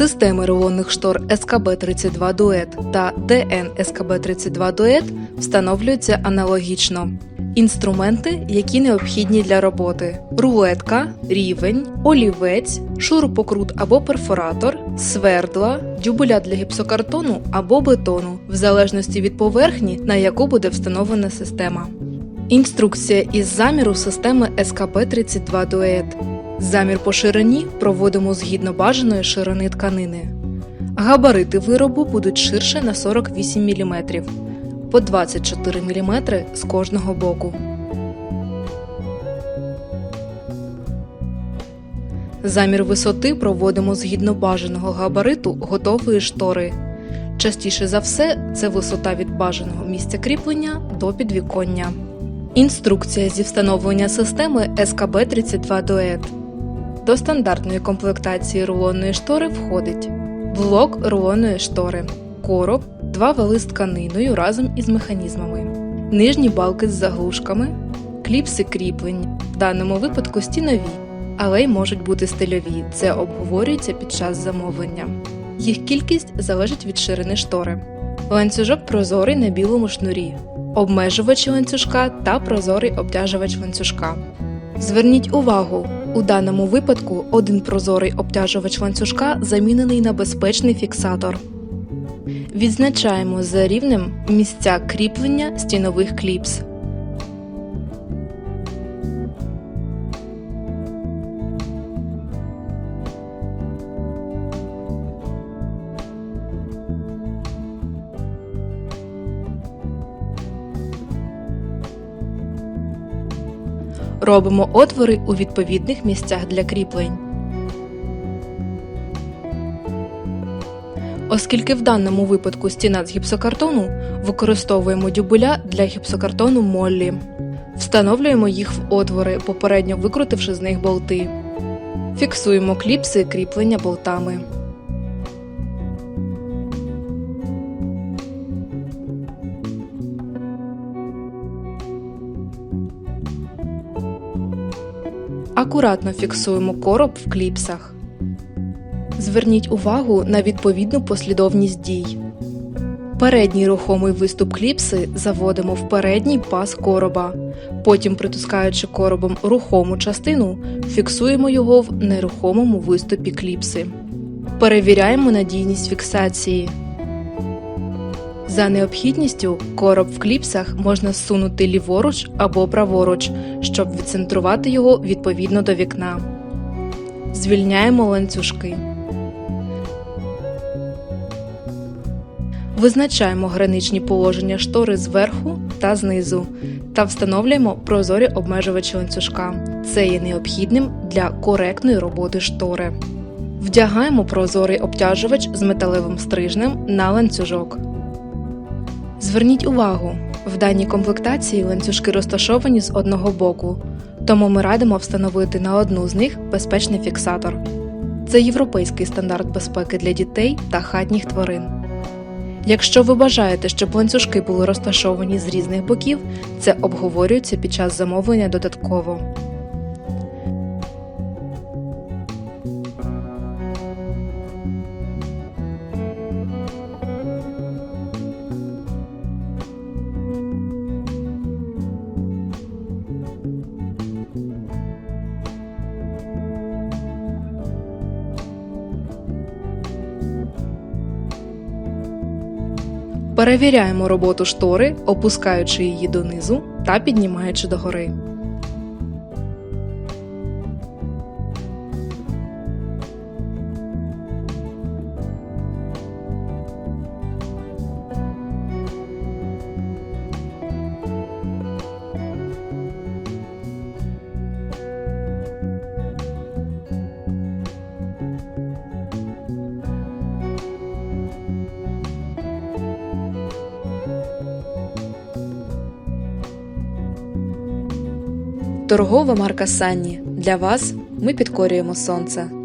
Системи рулонних штор СКБ-32 Дует та ДН СКБ-32 Дует встановлюються аналогічно. Інструменти, які необхідні для роботи: рулетка, рівень, олівець, шурупокрут або перфоратор, свердла, дюбеля для гіпсокартону або бетону, в залежності від поверхні, на яку буде встановлена система. Інструкція із заміру системи СКБ-32 Дует. Замір по ширині проводимо згідно бажаної ширини тканини. Габарити виробу будуть ширше на 48 мм, по 24 мм з кожного боку. Замір висоти проводимо згідно бажаного габариту готової штори. Частіше за все, це висота від бажаного місця кріплення до підвіконня. Інструкція зі встановлення системи СКБ-32 Дует. До стандартної комплектації рулонної штори входить блок рулонної штори, короб, два вали з тканиною разом із механізмами, нижні балки з заглушками, кліпси кріплень, в даному випадку стінові, але й можуть бути стильові. Це обговорюється під час замовлення. Їх кількість залежить від ширини штори. Ланцюжок прозорий на білому шнурі, обмежувачі ланцюжка та прозорий обтяжувач ланцюжка. Зверніть увагу, у даному випадку один прозорий обтяжувач ланцюжка замінений на безпечний фіксатор. Відзначаємо за рівнем місця кріплення стінових кліпс. Робимо отвори у відповідних місцях для кріплень. Оскільки в даному випадку стіна з гіпсокартону, використовуємо дюбеля для гіпсокартону Моллі. Встановлюємо їх в отвори, попередньо викрутивши з них болти. Фіксуємо кліпси кріплення болтами. Акуратно фіксуємо короб в кліпсах. Зверніть увагу на відповідну послідовність дій. Передній рухомий виступ кліпси заводимо в передній пас короба. Потім, притискаючи коробом рухому частину, фіксуємо його в нерухомому виступі кліпси. Перевіряємо надійність фіксації. За необхідністю короб в кліпсах можна зсунути ліворуч або праворуч, щоб відцентрувати його відповідно до вікна. Звільняємо ланцюжки. Визначаємо граничні положення штори зверху та знизу та встановлюємо прозорі обмежувачі ланцюжка. Це є необхідним для коректної роботи штори. Вдягаємо прозорий обтяжувач з металевим стрижнем на ланцюжок. Зверніть увагу, в даній комплектації ланцюжки розташовані з одного боку, тому ми радимо встановити на одну з них безпечний фіксатор. Це європейський стандарт безпеки для дітей та хатніх тварин. Якщо ви бажаєте, щоб ланцюжки були розташовані з різних боків, це обговорюється під час замовлення додатково. Перевіряємо роботу штори, опускаючи її донизу та піднімаючи догори. Торгова марка Санні. Для вас ми підкорюємо сонце.